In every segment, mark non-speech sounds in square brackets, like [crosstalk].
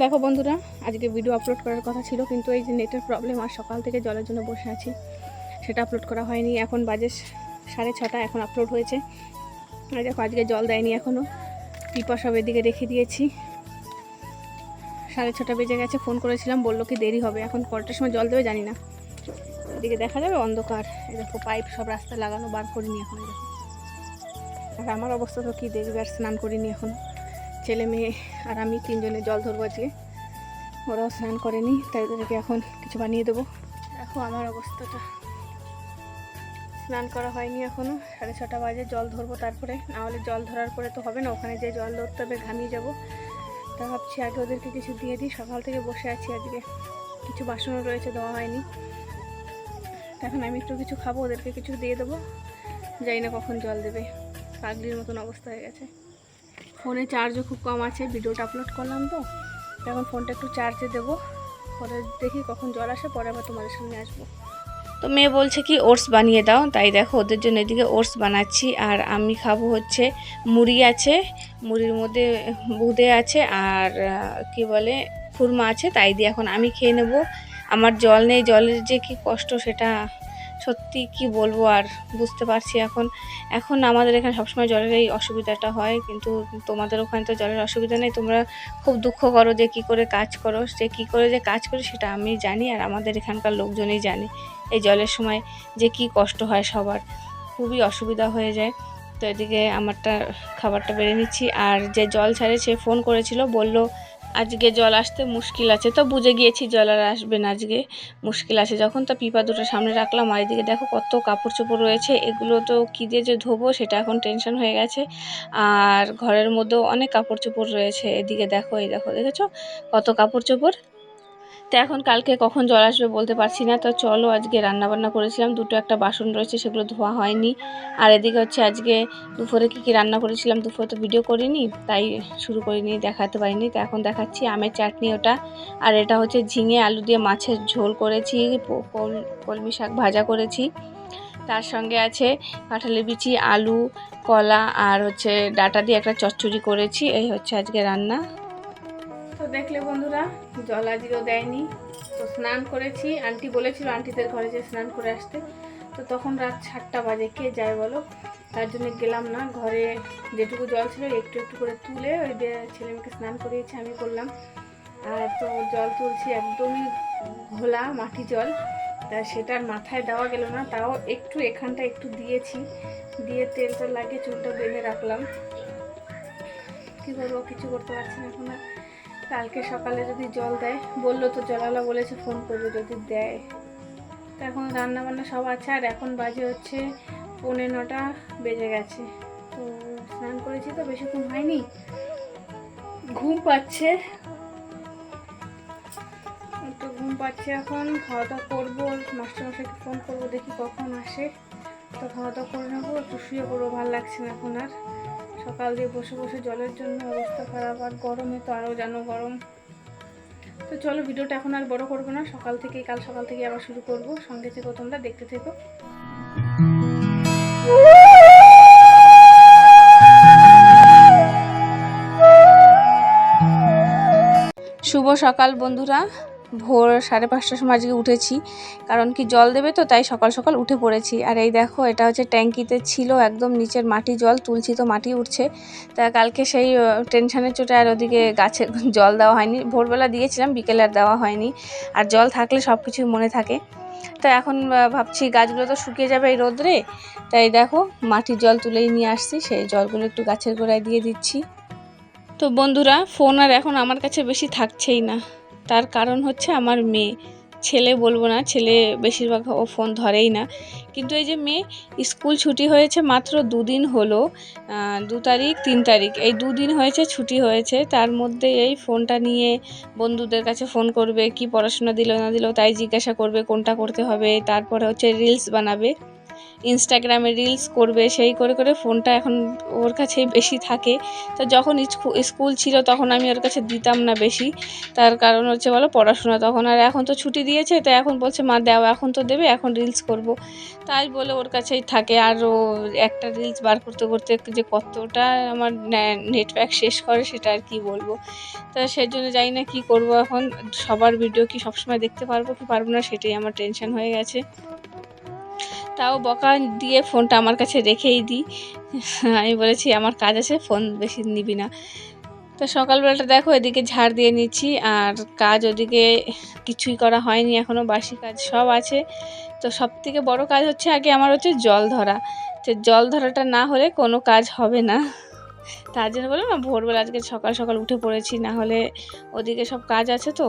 দেখো বন্ধুরা, আজকে ভিডিও আপলোড করার কথা ছিল, কিন্তু এই যে নেটের প্রবলেম আর সকাল থেকে জলের জন্য বসে আছি, সেটা আপলোড করা হয়নি। এখন বাজে সাড়ে ছটা, এখন আপলোড হয়েছে। আর দেখো, আজকে জল দেয়নি এখনও পিপা সব এদিকে রেখে দিয়েছি। সাড়ে ছটা বেজে গেছে ফোন করেছিলাম, বলল কি দেরি হবে। এখন কটার সময় জল দেবে জানি না। এদিকে দেখা যাবে, অন্ধকার। এই দেখো পাইপ সব রাস্তায় লাগানো, বার করিনি এখন দেখো। আর আমার অবস্থা তো কী দেখবে, আর স্নান করিনি এখন। ছেলে মেয়ে আর আমি তিনজনে জল ধরবো আজকে। ওরাও স্নান করেনি, তাই ওদেরকে এখন কিছু বানিয়ে দেবো। দেখো আমার অবস্থাটা। স্নান করা হয়নি এখনও সাড়ে ছটা বাজে, জল ধরবো তারপরে। না হলে জল ধরার পরে তো হবে না, ওখানে যে জল ধরতে হবে ঘামিয়ে যাব। তা ভাবছি আগে ওদেরকে কিছু দিয়ে দিই, সকাল থেকে বসে আছি আজকে। কিছু বাসনও রয়েছে, দেওয়া হয়নি। এখন আমি একটু কিছু খাব, ওদেরকে কিছু দিয়ে দেবো। জানি না কখন জল দেবে, পাগলির মতন অবস্থা হয়ে গেছে। ফোনে চার্জও খুব কম আছে ভিডিওটা আপলোড করলাম তো। এখন ফোনটা একটু চার্জে দেবো। পরে দেখি কখন জল আসে, পরে আবার তোমাদের সামনে আসব। তো মেয়ে বলছে কি, ওটস বানিয়ে দাও। তাই দেখো, ওদের জন্য এদিকে ওটস বানাচ্ছি। আর আমি খাব হচ্ছে মুড়ি আছে, মুড়ির মধ্যে বুদে আছে আর কি বলে ফুরমা আছে। তাই দিয়ে এখন আমি খেয়ে নেব। আমার জল নেই, জলের যে কি কষ্ট সেটা সত্যি কি বলব আর বুঝতে পারছি এখন। এখন আমাদের এখানে সবসময় জলের এই অসুবিধাটা হয়, কিন্তু তোমাদের ওখানে তো জলের অসুবিধা নেই। তোমরা খুব দুঃখ করো যে কী করে কাজ করো সে কী করে যে কাজ করো সেটা আমি জানি আর আমাদের এখানকার লোকজনই জানে। এই জলের সময় যে কি কষ্ট হয় সবার, খুবই অসুবিধা হয়ে যায়। তো এদিকে আমারটা খাবারটা বেড়ে নিচ্ছি। আর যে জল ছাড়ে সে ফোন করেছিল, বলল আজকে জল আসতে মুশকিল আছে। তো বুঝে গিয়েছি জল আর আসবে না আজকে। মুশকিল আছে। যখন তো পিপা দুটো সামনে রাখলাম, আর এদিকে দেখো কত কাপড় চোপড় রয়েছে। এগুলো তো কী দিয়ে যে ধোবো, সেটা এখন টেনশন হয়ে গেছে। আর ঘরের মধ্যেও অনেক কাপড় চোপড় রয়েছে। এদিকে দেখো, এই দেখো, দেখেছ? কত কাপড় চোপড় তো এখন কালকে কখন জল আসবে বলতে পারছি না। তো চলো আজকে রান্না বান্না করেছিলাম, দুটো একটা বাসন রয়েছে সেগুলো ধোয়া হয়নি। আর এদিকে হচ্ছে আজকে দুপুরে কী কী রান্না করেছিলাম দুপুরে তো ভিডিও করিনি, তাই শুরু করিনি, দেখাতে পারিনি। তো এখন দেখাচ্ছি আমের চাটনি ওটা। আর এটা হচ্ছে ঝিঙে আলু দিয়ে মাছের ঝোল করেছি কল- কলমি শাক ভাজা করেছি। তার সঙ্গে আছে কাঁঠালের বিচি, আলু, কলা আর হচ্ছে ডাটা দিয়ে একটা চচ্চড়ি করেছি। এই হচ্ছে আজকে রান্না। দেখলে বন্ধুরা, জল আজকেও দেয়নি। তো স্নান করেছি। আন্টি বলেছিল আন্টিদের ঘরে যে স্নান করে আসতে। তো তখন রাত সাতটা বাজে। কে যায় বলো? তার জন্য গেলাম না। ঘরে যেটুকু জল ছিল একটু একটু করে তুলে ওই দিয়ে ছেলে মেয়েকে স্নান করিয়েছি আমি করলাম আর তো জল তুলছি, একদমই ঘোলা মাটি জল। তা সেটার মাথায় দেওয়া গেল না। তাও একটু এখানটা একটু দিয়েছি। দিয়ে তেলটা লাগিয়ে চুলটা বেঁধে রাখলাম। কী করব কিছু করতে পারছি না এখন আর। কালকে সকালে যদি জল দেয়, বলল তো জলালা বলেছে ফোন করবে যদি দেয়। তো এখন রান্না বান্না সব আছে, আর এখন বাজে হচ্ছে পৌনে নটা, বেজে গেছে। তো স্নান করেছি তো, বেশিক্ষণ হয়নি। ঘুম পাচ্ছে। একটু ঘুম পাচ্ছে এখন খাওয়া দাওয়া করব, মাস্টারমশাইকে ফোন করব, দেখি কখন আসে। তো খাওয়া দাওয়া করে নেব, একটু শুয়ে পড়ব, ভালো লাগছে না এখন আর। সকাল দিয়ে বসে বসে জলের জন্য অবস্থা খারাপ, আর গরমে তো আরও জানো গরম। তো চলো ভিডিওটা এখন আর বড় করব না, সকাল থেকে কাল সকাল থেকে আবার শুরু করব। সঙ্গে থেকে তোমরা দেখতে থেকো। শুভ সকাল বন্ধুরা। ভোর সাড়ে পাঁচটার সময় আজকে উঠেছি। কারণ কি জল দেবে তো, তাই সকাল সকাল উঠে পড়েছি। আর এই দেখো, এটা হচ্ছে ট্যাঙ্কিতে ছিল একদম নিচের মাটি জল তুলছি তো মাটি উঠছে। তা কালকে সেই টেনশনের চোটে আর ওদিকে গাছে [laughs] জল দেওয়া হয়নি। ভোরবেলা দিয়েছিলাম, বিকেলে আর দেওয়া হয়নি। আর জল থাকলে সব কিছুই মনে থাকে। তো এখন ভাবছি গাছগুলো তো শুকিয়ে যাবে এই রোদ্রে। তাই দেখো, মাটির জল তুলেই নিয়ে আসছি। সেই জলগুলো একটু গাছের গোড়ায় দিয়ে দিচ্ছি। তো বন্ধুরা, ফোন আর এখন আমার কাছে বেশি থাকছেই না। তার কারণ হচ্ছে আমার মেয়ে। ছেলে বলব না, ছেলে বেশিরভাগ ও ফোন ধরেই না। কিন্তু এই যে মেয়ে, স্কুল ছুটি হয়েছে মাত্র দুদিন হলো দু তারিখ, তিন তারিখ। এই দুদিন হয়েছে, ছুটি হয়েছে। তার মধ্যে এই ফোনটা নিয়ে বন্ধুদের কাছে ফোন করবে, কি পড়াশোনা দিল না দিল, তাই জিজ্ঞাসা করবে, কোনটা করতে হবে, তারপরে হচ্ছে রিলস বানাবে। ইনস্টাগ্রামে রিলস করবে, সেই করে করে ফোনটা এখন ওর কাছেই বেশি থাকে। তো যখন স্কুল ছিল তখন আমি ওর কাছে দিতাম না বেশি। তার কারণ হচ্ছে বলো পড়াশোনা তখন। আর এখন তো ছুটি দিয়েছে, তো এখন বলছে, মা, দাও, এখন তো দেবে, এখন রিলস করব। তাই বলে ওর কাছেই থাকে। আর ও একটা রিলস বার করতে করতে যে কতটা আমার নেট প্যাক শেষ করে সেটা আর কি বলব। তা সেই জন্য জানি না কী করব এখন। সবার ভিডিও কি সবসময় দেখতে পারব কি পারব না, সেটাই আমার টেনশন হয়ে গেছে। তাও বকা দিয়ে ফোনটা আমার কাছে রেখেই দিই। আমি বলেছি, আমার কাজ আছে, ফোন বেশি নিবি না। তো সকালবেলাটা দেখো, এদিকে ঝাড় দিয়ে নিচ্ছি, আর কাজ ওদিকে কিছুই করা হয়নি এখনও বাসি কাজ সব আছে। তো সব থেকে বড়ো কাজ হচ্ছে আগে আমার হচ্ছে জল ধরা। তো জল ধরাটা না হলে কোনো কাজ হবে না। তার জন্য বললাম না ভোরবেলা আজকে সকাল সকাল উঠে পড়েছি, না হলে ওদিকে সব কাজ আছে তো,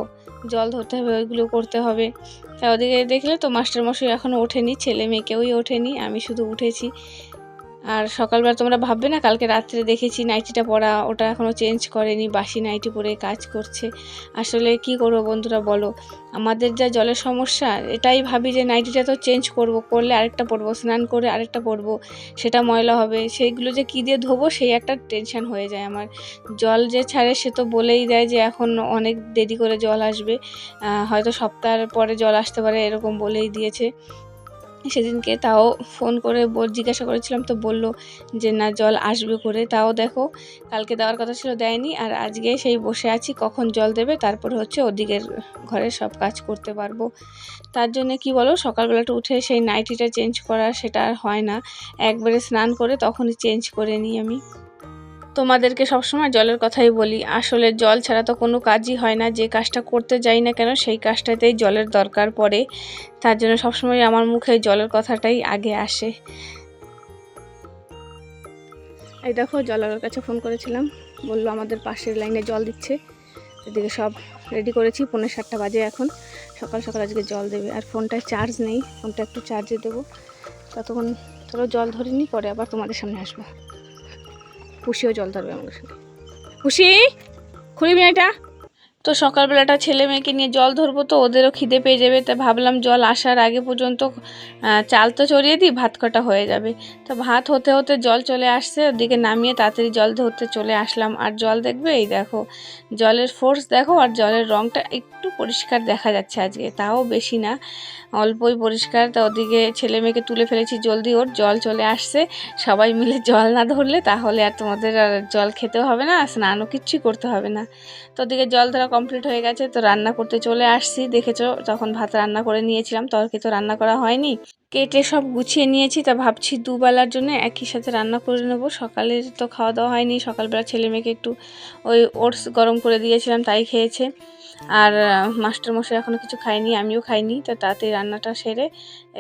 জল ধরতে হবে, ওইগুলো করতে হবে। তা ওদিকে দেখলে তো মাস্টারমশাই এখনও ওঠেনি, ছেলে মেয়ে কেউই ওঠেনি, আমি শুধু উঠেছি। আর সকালবেলা তোমরা ভাববে না, কালকে রাত্রে দেখেছি নাইটিটা পরা, ওটা এখনও চেঞ্জ করেনি, বাসি নাইটি পরে কাজ করছে। আসলে কি করব বন্ধুরা বলো? আমাদের যা জলের সমস্যা, এটাই ভাবি যে নাইটিটা তো চেঞ্জ করব, করলে আরেকটা পরবো, স্নান করে আরেকটা পরবো, সেটা ময়লা হবে। সেইগুলো যে কী দিয়ে ধোবো, সেই একটা টেনশন হয়ে যায় আমার। জল যে ছাড়ে সে তো বলেই দেয় যে এখন অনেক দেরি করে জল আসবে। হয়তো সপ্তাহের পরে জল আসতে পারে, এরকম বলেই দিয়েছে। সেদিনকে তাও ফোন করে জিজ্ঞাসা করেছিলাম, তো বলল যে, না, জল আসবে করে তাও দেখো, কালকে দেওয়ার কথা ছিল, দেয়নি। আর আজকে সেই বসে আছি, কখন জল দেবে? তারপরে হচ্ছে ওদিকের ঘরের সব কাজ করতে পারব। তার জন্য কি বলো সকালবেলাটা উঠে সেই নাইটিটা চেঞ্জ করা, সেটা আর হয় না। একবারে স্নান করে তখনই চেঞ্জ করে নিই আমি। তোমাদেরকে সবসময় জলের কথাই বলি। আসলে জল ছাড়া তো কোনো কাজই হয় না। যে কাজটা করতে যাই না কেন, সেই কাজটাতেই জলের দরকার পড়ে। তার জন্য সবসময় আমার মুখে জলের কথাটাই আগে আসে। এই দেখো জলের কাছে ফোন করেছিলাম। বলল, আমাদের পাশের লাইনে জল দিচ্ছে। এদিকে সব রেডি করেছি। পনেরো সাতটা বাজে এখন। সকাল সকাল আজকে জল দেবে। আর ফোনটায় চার্জ নেই। ফোনটা একটু চার্জে দেবো। ততক্ষণ ধরো জল ধরিনি, পরে আবার তোমাদের সামনে আসব। পুষিও জল ধরবে আমাদের সঙ্গে খুশি? খুলিবি না এটা তো সকালবেলাটা ছেলে মেয়েকে নিয়ে জল ধরবো তো ওদেরও খিদে পেয়ে যাবে, তা ভাবলাম জল আসার আগে পর্যন্ত চাল তো চড়িয়ে দিই, ভাত কটা হয়ে যাবে। তো ভাত হতে হতে জল চলে আসছে, ওদিকে নামিয়ে তাড়াতাড়ি জল ধরতে চলে আসলাম। আর জল দেখবে? এই দেখো, জলের ফোর্স দেখো, আর জলের রঙটা একটু পরিষ্কার দেখা যাচ্ছে আজকে, তাও বেশি না। অল্পই পরিষ্কার, তা ওদিকে ছেলে মেয়েকে তুলে ফেলেছি জলদি ওর, জল চলে আসছে। সবাই মিলে জল না ধরলে তাহলে আর তোমাদের আর জল খেতেও হবে না, স্নানও কিচ্ছুই করতে হবে না। তো ওদিকে জল ধরা কমপ্লিট হয়ে গেছে, তো রান্না করতে চলে আসছি। দেখেছ, তখন ভাত রান্না করে নিয়েছিলাম তরকে তো রান্না করা হয়নি। কেটে সব গুছিয়ে নিয়েছি, তা ভাবছি দুবেলার জন্য একই সাথে রান্না করে নেব। সকালে তো খাওয়া দাওয়া হয়নি, সকালবেলা ছেলে মেয়েকে একটু ওই ওটস গরম করে দিয়েছিলাম, তাই খেয়েছে। আর মাস্টারমশাই এখনও কিছু খাইনি আমিও খাইনি, তো তাতে রান্নাটা সেরে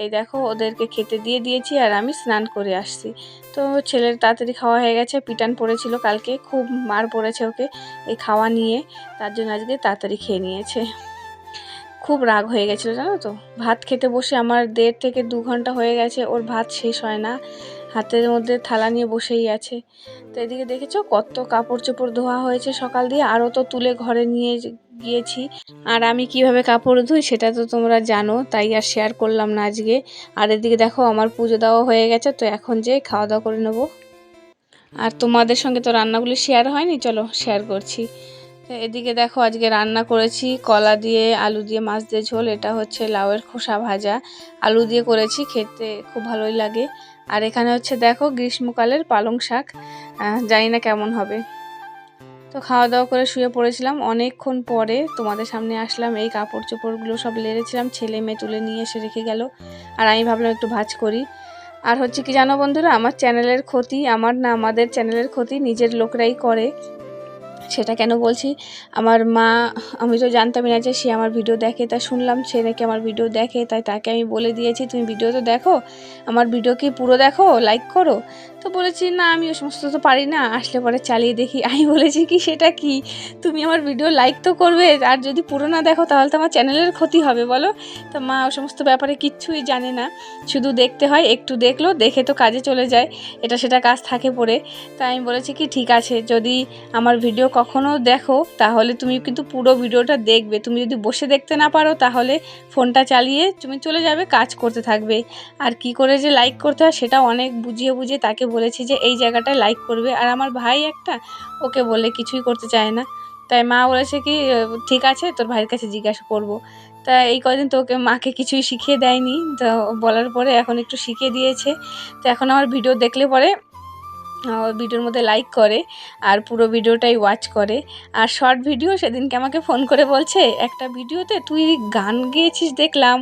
এই দেখো ওদেরকে খেতে দিয়ে দিয়েছি আর আমি স্নান করে আসছি। তো ছেলের তাড়াতাড়ি খাওয়া হয়ে গেছে, পিটান পড়েছিল কালকে, খুব মার পড়েছে ওকে এই খাওয়া নিয়ে, তার জন্য আজকে তাড়াতাড়ি খেয়ে নিয়েছে। খুব রাগ হয়ে গেছিল জানো তো, ভাত খেতে বসে আমার দেড় থেকে দু ঘণ্টা হয়ে গেছে, ওর ভাত শেষ হয় না। হাতের মধ্যে থালা নিয়ে বসেই আছে। তো এদিকে দেখেছ কত কাপড় চোপড় ধোয়া হয়েছে সকাল দিয়ে? আরও তো তুলে ঘরে নিয়ে গিয়েছি। আর আমি কীভাবে কাপড় ধুই সেটা তো তোমরা জানো, তাই আর শেয়ার করলাম না আজকে। আর এদিকে দেখো আমার পুজো দেওয়া হয়ে গেছে, তো এখন যে খাওয়া দাওয়া করে নেব। আর তোমাদের সঙ্গে তো রান্নাগুলি শেয়ার হয়নি, চলো শেয়ার করছি। এদিকে দেখো আজকে রান্না করেছি কলা দিয়ে, আলু দিয়ে, মাছ দিয়ে ঝোল। এটা হচ্ছে লাউয়ের খোসা ভাজা। আলু দিয়ে করেছি, খেতে খুব ভালোই লাগে। আর এখানে হচ্ছে দেখো গ্রীষ্মকালের পালং শাক। জানি না কেমন হবে। তো খাওয়া দাওয়া করে শুয়ে পড়েছিলাম। অনেকক্ষণ পরে তোমাদের সামনে আসলাম। এই কাপড় চোপড়গুলো সব লেড়েছিলাম। ছেলে মেয়ে তুলে নিয়ে এসে রেখে গেল। আর আমি ভাবলাম একটু ভাজ করি। আর হচ্ছে কি জানো বন্ধুরা? আমার চ্যানেলের ক্ষতি, আমার না, আমাদের চ্যানেলের ক্ষতি, নিজের লোকরাই করে। সেটা কেন বলছি? আমার মা, আমি তো জানতামই না যে সে আমার ভিডিও দেখে, তা শুনলাম সে নাকি আমার ভিডিও দেখে, তাই তাকে আমি বলে দিয়েছি, তুমি ভিডিও তো দেখো, আমার ভিডিও কি পুরো দেখো? লাইক করো? তো বলেছি, না, আমি ও সমস্ত তো পারি না। আসলে পরে চালিয়ে দেখি আমি বলেছি কি, সেটা কি? তুমি আমার ভিডিও লাইক তো করবে, আর যদি পুরো না দেখো, তাহলে তো আমার চ্যানেলের ক্ষতি হবে, বলো? তো মা ও সমস্ত ব্যাপারে কিচ্ছুই জানে না, শুধু দেখতে হয়, একটু দেখল, দেখে তো কাজে চলে যায়, এটা সেটা কাজ থাকে পড়ে। তাই আমি বলেছি কি, ঠিক আছে, যদি আমার ভিডিও কখনো দেখো, তাহলে তুমি কিন্তু পুরো ভিডিওটা দেখবে। তুমি যদি বসে দেখতে না পারো, তাহলে ফোনটা চালিয়ে তুমি চলে যাবে, কাজ করতে থাকবে। আর কি করে যে লাইক করতে হয়, সেটা অনেক বুঝিয়ে বুঝিয়ে তাকে বলেছি যে, এই জায়গাটায় লাইক করবে। আর আমার ভাই একটা, ওকে বলে কিছুই করতে চায় না। তাই মা বলেছে কি ঠিক আছে, তোর ভাইয়ের কাছে জিজ্ঞাসা করব। তা এই কদিন তো ওকে মাকে কিছুই শিখিয়ে দেয়নি। তো বলার পরে এখন একটু শিখিয়ে দিয়েছে। তো এখন আমার ভিডিও দেখলে পরে ভিডিওর মধ্যে লাইক করে আর পুরো ভিডিওটাই ওয়াচ করে। আর শর্ট ভিডিও সেদিনকে আমাকে ফোন করে বলছে, একটা ভিডিওতে তুই গান গেয়েছিস দেখলাম,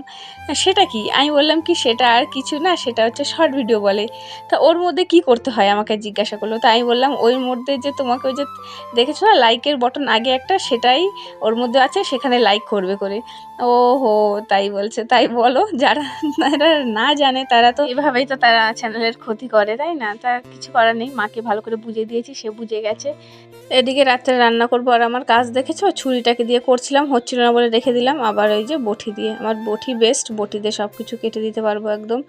সেটা কি? আমি বললাম, কি সেটা আর কিছু না, সেটা হচ্ছে শর্ট ভিডিও বলে। তা ওর মধ্যে কি করতে হয় আমাকে জিজ্ঞাসা করল। তাই আমি বললাম, ওই মধ্যে যে তোমাকে ওই যে দেখেছ না লাইকের বটন আগে একটা, সেটাই ওর মধ্যে আছে, সেখানে লাইক করবে করে। ও হো তাই বলছে, তাই বলো, যারা যারা না জানে তারা তো এভাবেই তো তারা চ্যানেলের ক্ষতি করে, তাই না? তা কিছু করার নেই, মাকে ভালো করে বুঝিয়ে দিয়েছি, সে বুঝে গেছে। এদিকে রাত্রে রান্না করব আর আমার কাজ দেখেছ? ছুরিটাকে দিয়ে করছিলাম, হচ্ছিল না বলে রেখে দিলাম, আবার ওই যে বটি দিয়ে, আমার বটি বেস্ট বটি দিয়ে সব কিছু কেটে দিতে পারব একদম।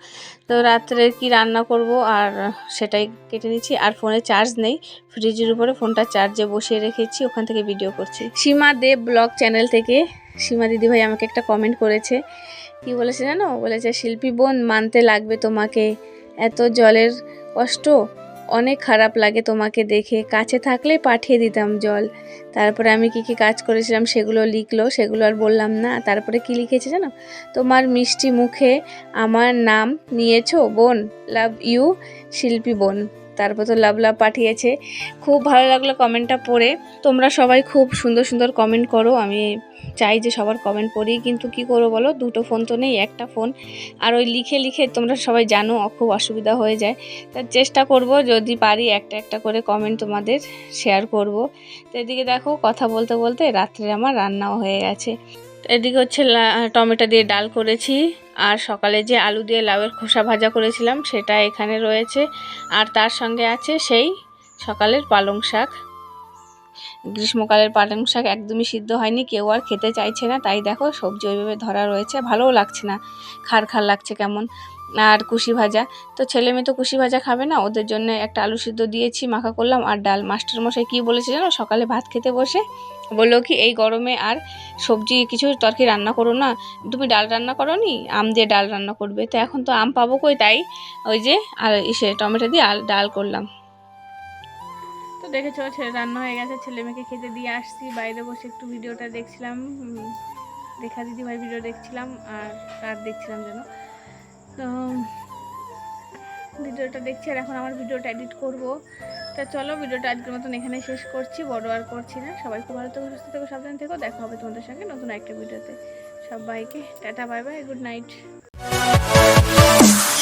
তো রাত্রে কি রান্না করব? আর সেটাই কেটে নিচ্ছি, আর ফোনে চার্জ নেই ফ্রিজের উপরে ফোনটা চার্জে বসিয়ে রেখেছি, ওখান থেকে ভিডিও করছি। সীমা দেব ব্লগ চ্যানেল থেকে সীমা দিদিভাই আমাকে একটা কমেন্ট করেছে। কি বলেছে জানো? বলেছে, শিল্পী বোন, মানতে লাগবে তোমাকে। এত জলের কষ্ট, অনেক খারাপ লাগে তোমাকে দেখে। কাছে থাকলে পাঠিয়ে দিতাম জল। তারপরে আমি কি কি কাজ করেছিলাম সেগুলো লিখলো, সেগুলো আর বললাম না। তারপরে কি লিখেছে জানো? তোমার মিষ্টি মুখে আমার নাম নিয়েছো বোন, লাভ ইউ শিল্পী বোন। তারপর তো লাভ লাভ পাঠিয়েছে। খুব ভালো লাগল কমেন্টটা পড়ে। তোমরা সবাই খুব সুন্দর সুন্দর কমেন্ট করো। আমি চাই যে সবার কমেন্ট পড়ি, কিন্তু কি করব বলো? দুটো ফোন তো নেই, একটা ফোন আর ওই লিখে লিখে তোমরা সবাই জানো খুব অসুবিধা হয়ে যায়। তার চেষ্টা করব, যদি পারি একটা একটা করে কমেন্ট তোমাদের শেয়ার করব। তো এদিকে দেখো, কথা বলতে বলতে রাত্রে আমার রান্নাও হয়ে গেছে। এদিকে হচ্ছে টমেটো দিয়ে ডাল করেছি, আর সকালে যে আলু দিয়ে লাউয়ের খোসা ভাজা করেছিলাম, সেটা এখানে রয়েছে। আর তার সঙ্গে আছে সেই সকালের পালং শাক। গ্রীষ্মকালের পালং শাক একদমই সিদ্ধ হয়নি, কেউ আর খেতে চাইছে না, তাই দেখো সবজি ওইভাবে ধরা রয়েছে, ভালোও লাগছে না খার খার লাগছে কেমন, আর কুশি ভাজা, তো ছেলে মেয়ে তো কুশি ভাজা খাবে না, ওদের জন্য একটা আলু সিদ্ধ দিয়েছি, মাখা করলাম, আর ডাল, মাস্টার মশাই কী বলেছে জানো, সকালে ভাত খেতে বসে বলল কি, এই গরমে আর সবজি কিছু তরকারি রান্না করো না, তুমি ডাল রান্না করো নি আম দিয়ে ডাল রান্না করবে তো এখন তো আম পাবো কই তাই, ওই যে, আর ইসে টমেটো দিয়ে ডাল করলাম। দেখেছ, ছেলে রান্না হয়ে গেছে, ছেলে মেয়েকে খেতে দিয়ে আসছি। বাইরে বসে একটু ভিডিওটা দেখছিলাম দেখা দিদি ভাই ভিডিও দেখছিলাম, আর কার দেখছিলাম যেন। তো, ভিডিওটা দেখছি, আর এখন আমার ভিডিওটা এডিট করব। তা চলো, ভিডিওটা আজকের মতন এখানে শেষ করছি, বড় আর করছি না। সবাই খুব ভালো থেকো, সুস্থ থেকো, সাবধান থেকো, দেখা হবে তোমাদের সঙ্গে নতুন একটা ভিডিওতে। সবাইকে, tata, bye bye, good night.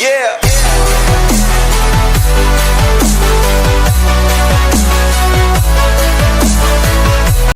Yeah.